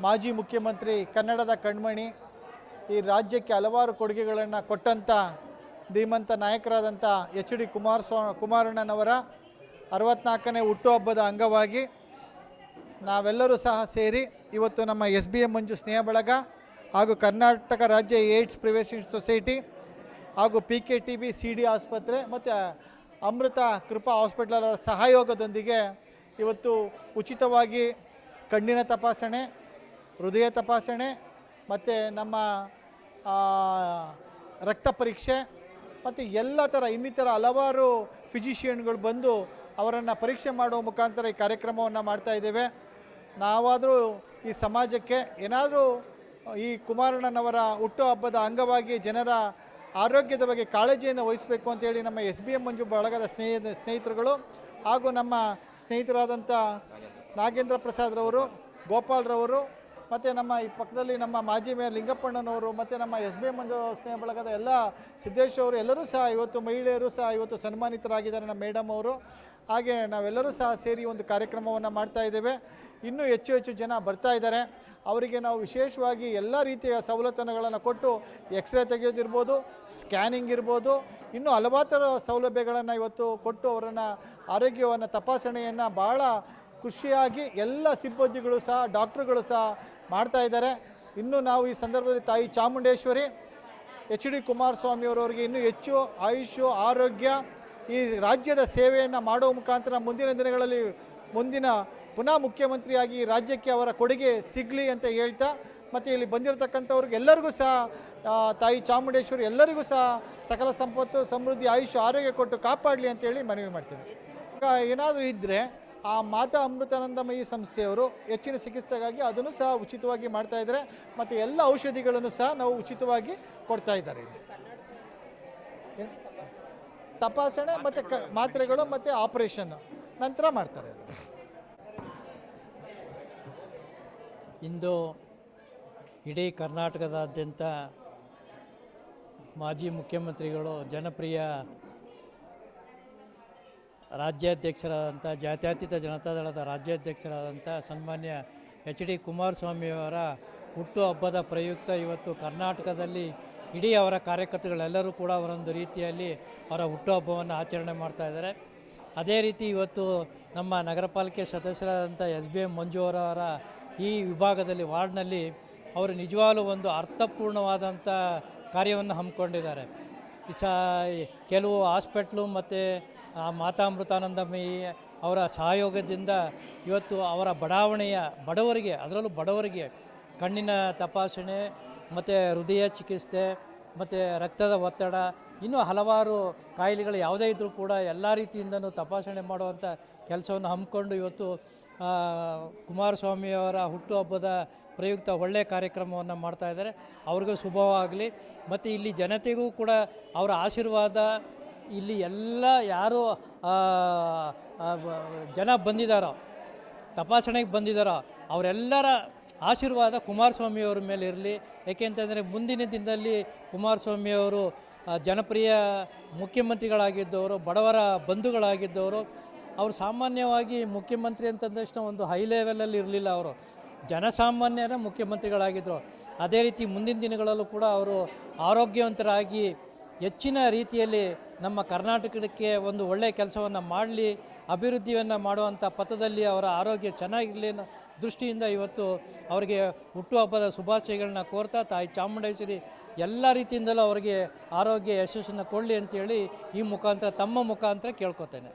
ಮಾಜಿ ಮುಖ್ಯಮಂತ್ರಿ ಕನ್ನಡದ ಕಣ್ಮಣಿ ಈ ರಾಜ್ಯಕ್ಕೆ ಹಲವಾರು ಕೊಡುಗೆಗಳನ್ನು ಕೊಟ್ಟಂಥ ಧೀಮಂತ ನಾಯಕರಾದಂಥ ಎಚ್ ಡಿ ಕುಮಾರಸ್ವಾಮಿ ಕುಮಾರಣ್ಣನವರ ಅರವತ್ನಾಲ್ಕನೇ ಹುಟ್ಟುಹಬ್ಬದ ಅಂಗವಾಗಿ ನಾವೆಲ್ಲರೂ ಸಹ ಸೇರಿ ಇವತ್ತು ನಮ್ಮ ಎಸ್ ಬಿ ಎಂ ಮಂಜು ಸ್ನೇಹ ಬಳಗ ಹಾಗೂ ಕರ್ನಾಟಕ ರಾಜ್ಯ ಏಡ್ಸ್ ಪ್ರಿವೆನ್ಷನ್ ಸೊಸೈಟಿ ಹಾಗೂ P K T B C D ಆಸ್ಪತ್ರೆ ಮತ್ತು ಅಮೃತ ಕೃಪಾ ಹಾಸ್ಪಿಟಲ್ ಸಹಯೋಗದೊಂದಿಗೆ ಇವತ್ತು ಉಚಿತವಾಗಿ ಕಣ್ಣಿನ ತಪಾಸಣೆ ಹೃದಯ ತಪಾಸಣೆ ಮತ್ತು ನಮ್ಮ ರಕ್ತ ಪರೀಕ್ಷೆ ಮತ್ತು ಎಲ್ಲ ಥರ ಇನ್ನಿತರ ಹಲವಾರು ಫಿಸಿಷಿಯನ್ಗಳು ಬಂದು ಅವರನ್ನು ಪರೀಕ್ಷೆ ಮಾಡುವ ಮುಖಾಂತರ ಈ ಕಾರ್ಯಕ್ರಮವನ್ನು ಮಾಡ್ತಾ ಇದ್ದೇವೆ. ನಾವಾದರೂ ಈ ಸಮಾಜಕ್ಕೆ ಏನಾದರೂ, ಈ ಕುಮಾರಣ್ಣನವರ ಹುಟ್ಟುಹಬ್ಬದ ಅಂಗವಾಗಿ ಜನರ ಆರೋಗ್ಯದ ಬಗ್ಗೆ ಕಾಳಜಿಯನ್ನು ವಹಿಸಬೇಕು ಅಂತೇಳಿ ನಮ್ಮ ಎಸ್ ಬಿ ಎಂ ಮಂಜು ಬಳಗದ ಸ್ನೇಹ, ಸ್ನೇಹಿತರುಗಳು ಹಾಗೂ ನಮ್ಮ ಸ್ನೇಹಿತರಾದಂಥ ನಾಗೇಂದ್ರ ಪ್ರಸಾದ್ರವರು ಗೋಪಾಲ್ರವರು ಮತ್ತು ನಮ್ಮ ಈ ಪಕ್ಕದಲ್ಲಿ ನಮ್ಮ ಮಾಜಿ ಮೇಯರ್ ಲಿಂಗಪ್ಪಣ್ಣನವರು, ಮತ್ತು ನಮ್ಮ ಎಸ್ ಬಿ ಮಂಜು ಸ್ನೇಹ ಬಳಗದ ಎಲ್ಲ ಸಿದ್ದೇಶ್ ಅವರು, ಎಲ್ಲರೂ ಸಹ ಇವತ್ತು ಮಹಿಳೆಯರು ಸಹ ಇವತ್ತು ಸನ್ಮಾನಿತರಾಗಿದ್ದಾರೆ ನಮ್ಮ ಮೇಡಮ್ ಅವರು. ಹಾಗೆ ನಾವೆಲ್ಲರೂ ಸಹ ಸೇರಿ ಒಂದು ಕಾರ್ಯಕ್ರಮವನ್ನು ಮಾಡ್ತಾ ಇದ್ದೇವೆ. ಇನ್ನೂ ಹೆಚ್ಚು ಹೆಚ್ಚು ಜನ ಬರ್ತಾ ಇದ್ದಾರೆ. ಅವರಿಗೆ ನಾವು ವಿಶೇಷವಾಗಿ ಎಲ್ಲ ರೀತಿಯ ಸವಲತ್ತುಗಳನ್ನು ಕೊಟ್ಟು ಎಕ್ಸ್ರೇ ತೆಗೆಯೋದಿರ್ಬೋದು ಸ್ಕ್ಯಾನಿಂಗ್ ಇರ್ಬೋದು, ಇನ್ನೂ ಹಲವಾರು ಸೌಲಭ್ಯಗಳನ್ನು ಇವತ್ತು ಕೊಟ್ಟು ಅವರನ್ನು ಆರೋಗ್ಯವನ್ನು ತಪಾಸಣೆಯನ್ನು ಭಾಳ ಖುಷಿಯಾಗಿ ಎಲ್ಲ ಸಿಬ್ಬಂದಿಗಳು ಸಹ, ಡಾಕ್ಟ್ರುಗಳು ಸಹ ಮಾಡ್ತಾ ಇದ್ದಾರೆ. ಇನ್ನು ನಾವು ಈ ಸಂದರ್ಭದಲ್ಲಿ ತಾಯಿ ಚಾಮುಂಡೇಶ್ವರಿ, ಎಚ್ ಡಿ ಕುಮಾರಸ್ವಾಮಿಯವರವರಿಗೆ ಇನ್ನೂ ಹೆಚ್ಚು ಆಯುಷು ಆರೋಗ್ಯ, ಈ ರಾಜ್ಯದ ಸೇವೆಯನ್ನು ಮಾಡುವ ಮುಖಾಂತರ ಮುಂದಿನ ದಿನಗಳಲ್ಲಿ ಮುಂದಿನ ಪುನಃ ಮುಖ್ಯಮಂತ್ರಿಯಾಗಿ ರಾಜ್ಯಕ್ಕೆ ಅವರ ಕೊಡುಗೆ ಸಿಗಲಿ ಅಂತ ಹೇಳ್ತಾ, ಮತ್ತು ಇಲ್ಲಿ ಬಂದಿರತಕ್ಕಂಥವ್ರಿಗೆ ಎಲ್ಲರಿಗೂ ಸಹ ತಾಯಿ ಚಾಮುಂಡೇಶ್ವರಿ ಎಲ್ಲರಿಗೂ ಸಹ ಸಕಲ ಸಂಪತ್ತು, ಸಮೃದ್ಧಿ, ಆಯುಷ್ಯ, ಆರೋಗ್ಯ ಕೊಟ್ಟು ಕಾಪಾಡಲಿ ಅಂತೇಳಿ ಮನವಿ ಮಾಡ್ತೀನಿ. ಏನಾದರೂ ಇದ್ದರೆ ಆ ಮಾತಾ ಅಮೃತಾನಂದಮಯಿ ಸಂಸ್ಥೆಯವರು ಹೆಚ್ಚಿನ ಚಿಕಿತ್ಸೆಗಾಗಿ ಅದನ್ನು ಸಹ ಉಚಿತವಾಗಿ ಮಾಡ್ತಾ ಇದ್ದಾರೆ. ಮತ್ತು ಎಲ್ಲ ಔಷಧಿಗಳನ್ನು ಸಹ ನಾವು ಉಚಿತವಾಗಿ ಕೊಡ್ತಾ ಇದ್ದಾರೆ ಇಲ್ಲಿ. ತಪಾಸಣೆ ಮತ್ತು ಕ ಮಾತ್ರೆಗಳು ಮತ್ತು ಆಪರೇಷನ್ ನಂತರ ಮಾಡ್ತಾರೆ ಇಂದು ಇಡೀ ಕರ್ನಾಟಕದಾದ್ಯಂತ ಮಾಜಿ ಮುಖ್ಯಮಂತ್ರಿಗಳು ಜನಪ್ರಿಯ ರಾಜ್ಯಾಧ್ಯಕ್ಷರಾದಂಥ ಜಾತ್ಯತೀತ ಜನತಾದಳದ ರಾಜ್ಯಾಧ್ಯಕ್ಷರಾದಂಥ ಸನ್ಮಾನ್ಯ ಎಚ್ ಡಿ ಕುಮಾರಸ್ವಾಮಿಯವರ ಹುಟ್ಟುಹಬ್ಬದ ಪ್ರಯುಕ್ತ ಇವತ್ತು ಕರ್ನಾಟಕದಲ್ಲಿ ಇಡೀ ಅವರ ಕಾರ್ಯಕರ್ತಗಳೆಲ್ಲರೂ ಕೂಡ ಅವರೊಂದು ರೀತಿಯಲ್ಲಿ ಅವರ ಹುಟ್ಟುಹಬ್ಬವನ್ನು ಆಚರಣೆ ಮಾಡ್ತಾ ಇದ್ದಾರೆ. ಅದೇ ರೀತಿ ಇವತ್ತು ನಮ್ಮ ನಗರ ಪಾಲಿಕೆ ಸದಸ್ಯರಾದಂಥ ಎಸ್ ಬಿ ಎಂ ಮಂಜು ಅವರವರ ಈ ವಿಭಾಗದಲ್ಲಿ ವಾರ್ಡ್ನಲ್ಲಿ ಅವರು ನಿಜವಾಗಲೂ ಒಂದು ಅರ್ಥಪೂರ್ಣವಾದಂಥ ಕಾರ್ಯವನ್ನು ಹಮ್ಮಿಕೊಂಡಿದ್ದಾರೆ. ಸ ಕೆಲವು ಹಾಸ್ಪಿಟ್ಲು ಮತ್ತು ಮಾತಾಮೃತಾನಂದಮಯಿ ಅವರ ಸಹಯೋಗದಿಂದ ಇವತ್ತು ಅವರ ಬಡಾವಣೆಯ ಬಡವರಿಗೆ ಅದರಲ್ಲೂ ಬಡವರಿಗೆ ಕಣ್ಣಿನ ತಪಾಸಣೆ ಮತ್ತು ಹೃದಯ ಚಿಕಿತ್ಸೆ ಮತ್ತು ರಕ್ತದ ಒತ್ತಡ ಇನ್ನೂ ಹಲವಾರು ಕಾಯಿಲೆಗಳು ಯಾವುದೇ ಇದ್ದರೂ ಕೂಡ ಎಲ್ಲ ರೀತಿಯಿಂದನೂ ತಪಾಸಣೆ ಮಾಡುವಂಥ ಕೆಲಸವನ್ನು ಹಮ್ಮಿಕೊಂಡು ಇವತ್ತು ಆ, ಕುಮಾರಸ್ವಾಮಿಯವರ ಹುಟ್ಟುಹಬ್ಬದ ಪ್ರಯುಕ್ತ ಒಳ್ಳೆಯ ಕಾರ್ಯಕ್ರಮವನ್ನು ಮಾಡ್ತಾ ಇದ್ದಾರೆ. ಅವ್ರಿಗೂ ಶುಭವಾಗಲಿ. ಮತ್ತು ಇಲ್ಲಿ ಜನತೆಗೂ ಕೂಡ ಅವರ ಆಶೀರ್ವಾದ ಇಲ್ಲಿ ಎಲ್ಲ ಯಾರು ಜನ ಬಂದಿದ್ದಾರೋ ತಪಾಸಣೆಗೆ ಬಂದಿದ್ದಾರೋ ಅವರೆಲ್ಲರ ಆಶೀರ್ವಾದ ಕುಮಾರಸ್ವಾಮಿಯವ್ರ ಮೇಲೆ ಇರಲಿ. ಏಕೆಂತಂದರೆ ಮುಂದಿನ ದಿನದಲ್ಲಿ ಕುಮಾರಸ್ವಾಮಿಯವರು ಜನಪ್ರಿಯ ಮುಖ್ಯಮಂತ್ರಿಗಳಾಗಿದ್ದವರು, ಬಡವರ ಬಂಧುಗಳಾಗಿದ್ದವರು, ಅವರು ಸಾಮಾನ್ಯವಾಗಿ ಮುಖ್ಯಮಂತ್ರಿ ಅಂತಂದಷ್ಟು ಒಂದು ಹೈ ಲೆವೆಲಲ್ಲಿ ಇರಲಿಲ್ಲ ಅವರು. ಜನಸಾಮಾನ್ಯರ ಮುಖ್ಯಮಂತ್ರಿಗಳಾಗಿದ್ದರು ಅದೇ ರೀತಿ ಮುಂದಿನ ದಿನಗಳಲ್ಲೂ ಕೂಡ ಅವರು ಆರೋಗ್ಯವಂತರಾಗಿ ಹೆಚ್ಚಿನ ರೀತಿಯಲ್ಲಿ ನಮ್ಮ ಕರ್ನಾಟಕಕ್ಕೆ ಒಂದು ಒಳ್ಳೆಯ ಕೆಲಸವನ್ನು ಮಾಡಲಿ, ಅಭಿವೃದ್ಧಿಯನ್ನು ಮಾಡುವಂಥ ಪಥದಲ್ಲಿ ಅವರ ಆರೋಗ್ಯ ಚೆನ್ನಾಗಿರಲಿ ದೃಷ್ಟಿಯಿಂದ ಇವತ್ತು ಅವರಿಗೆ ಹುಟ್ಟುಹಬ್ಬದ ಶುಭಾಶಯಗಳನ್ನ ಕೋರ್ತಾ, ತಾಯಿ ಚಾಮುಂಡೇಶ್ವರಿ ಎಲ್ಲ ರೀತಿಯಿಂದಲೂ ಅವರಿಗೆ ಆರೋಗ್ಯ ಯಶಸ್ಸನ್ನು ಕೊಡಲಿ ಅಂತೇಳಿ ಈ ಮುಖಾಂತರ, ತಮ್ಮ ಮುಖಾಂತರ ಕೇಳ್ಕೊತೇನೆ.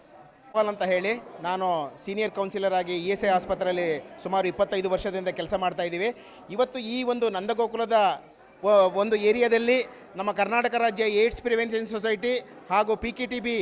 ಅಂತ ಹೇಳಿ ನಾನು ಸೀನಿಯರ್ ಕೌನ್ಸಿಲರ್ ಆಗಿ ಇ ಎಸ್ ಐ ಆಸ್ಪತ್ರೆಯಲ್ಲಿ ಸುಮಾರು ಇಪ್ಪತ್ತೈದು ವರ್ಷದಿಂದ ಕೆಲಸ ಮಾಡ್ತಾ ಇದ್ದೀವಿ. ಇವತ್ತು ಈ ಒಂದು ನಂದಗೋಕುಲದ ಒಂದು ಏರಿಯಾದಲ್ಲಿ ನಮ್ಮ ಕರ್ನಾಟಕ ರಾಜ್ಯ ಏಡ್ಸ್ ಪ್ರಿವೆನ್ಷನ್ ಸೊಸೈಟಿ ಹಾಗೂ ಪಿ ಕೆ ಟಿ ಬಿ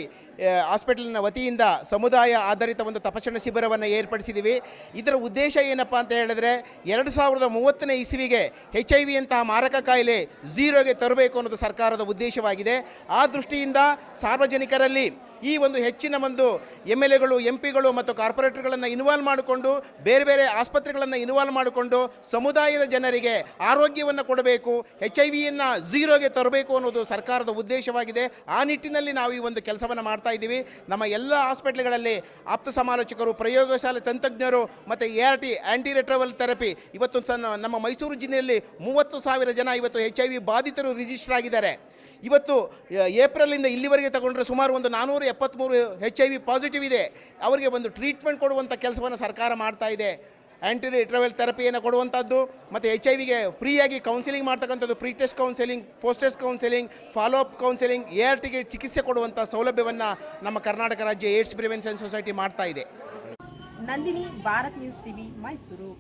ಹಾಸ್ಪಿಟಲ್ನ ವತಿಯಿಂದ ಸಮುದಾಯ ಆಧಾರಿತ ಒಂದು ತಪಾಸಣಾ ಶಿಬಿರವನ್ನು ಏರ್ಪಡಿಸಿದ್ದೀವಿ. ಇದರ ಉದ್ದೇಶ ಏನಪ್ಪ ಅಂತ ಹೇಳಿದ್ರೆ, ಎರಡು ಸಾವಿರದ ಮೂವತ್ತನೇ ಇಸವಿಗೆ ಎಚ್ ಐ ವಿಯಂತಹ ಮಾರಕ ಕಾಯಿಲೆ ಝೀರೋಗೆ ತರಬೇಕು ಅನ್ನೋದು ಸರ್ಕಾರದ ಉದ್ದೇಶವಾಗಿದೆ. ಆ ದೃಷ್ಟಿಯಿಂದ ಸಾರ್ವಜನಿಕರಲ್ಲಿ ಈ ಒಂದು ಹೆಚ್ಚಿನ ಒಂದು ಎಂ ಎಲ್ ಎಗಳು, ಎಂ ಪಿಗಳು ಮತ್ತು ಕಾರ್ಪೊರೇಟರ್ಗಳನ್ನು ಇನ್ವಾಲ್ವ್ ಮಾಡಿಕೊಂಡು, ಬೇರೆ ಬೇರೆ ಆಸ್ಪತ್ರೆಗಳನ್ನು ಇನ್ವಾಲ್ವ್ ಮಾಡಿಕೊಂಡು ಸಮುದಾಯದ ಜನರಿಗೆ ಆರೋಗ್ಯವನ್ನು ಕೊಡಬೇಕು, ಎಚ್ ಐ ವಿಯನ್ನು ಝೀರೋಗೆ ತರಬೇಕು ಅನ್ನೋದು ಸರ್ಕಾರದ ಉದ್ದೇಶವಾಗಿದೆ. ಆ ನಿಟ್ಟಿನಲ್ಲಿ ನಾವು ಈ ಒಂದು ಕೆಲಸವನ್ನು ಮಾಡ್ತಾ ಇದ್ದೀವಿ. ನಮ್ಮ ಎಲ್ಲ ಹಾಸ್ಪಿಟ್ಲ್ಗಳಲ್ಲಿ ಆಪ್ತ ಸಮಾಲೋಚಕರು, ಪ್ರಯೋಗಶಾಲೆ ತಂತ್ರಜ್ಞರು ಮತ್ತು A R T anti retroviral therapy ಇವತ್ತು ನಮ್ಮ ಮೈಸೂರು ಜಿಲ್ಲೆಯಲ್ಲಿ ಮೂವತ್ತು ಸಾವಿರ ಜನ ಇವತ್ತು ಎಚ್ ಐ ವಿ ಬಾಧಿತರು ರಿಜಿಸ್ಟರ್ ಆಗಿದ್ದಾರೆ. ಇವತ್ತು ಏಪ್ರಿಲಿಂದ ಇಲ್ಲಿವರೆಗೆ ತಗೊಂಡ್ರೆ ಸುಮಾರು ಒಂದು ನಾನ್ನೂರ ಎಪ್ಪತ್ತ್ಮೂರು ಎಚ್ ಐ ವಿ ಪಾಸಿಟಿವ್ ಇದೆ. ಅವರಿಗೆ ಒಂದು ಟ್ರೀಟ್ಮೆಂಟ್ ಕೊಡುವಂಥ ಕೆಲಸವನ್ನು ಸರ್ಕಾರ ಮಾಡ್ತಾ ಇದೆ. ಆ್ಯಂಟಿ ರಿಟ್ರವೆಲ್ ಥೆರಪಿಯನ್ನು ಕೊಡುವಂಥದ್ದು, ಮತ್ತು ಎಚ್ ಐ ವಿಗೆ ಫ್ರೀಯಾಗಿ ಕೌನ್ಸಿಲಿಂಗ್ ಮಾಡ್ತಕ್ಕಂಥದ್ದು pre test counselling post test counselling follow up counselling A R ಟಿಗೆ ಚಿಕಿತ್ಸೆ ಕೊಡುವಂಥ ಸೌಲಭ್ಯವನ್ನು ನಮ್ಮ ಕರ್ನಾಟಕ ರಾಜ್ಯ ಏಡ್ಸ್ ಪ್ರಿವೆನ್ಷನ್ ಸೊಸೈಟಿ ಮಾಡ್ತಾ ಇದೆ. Nandini, Bharat news TV Mysuru.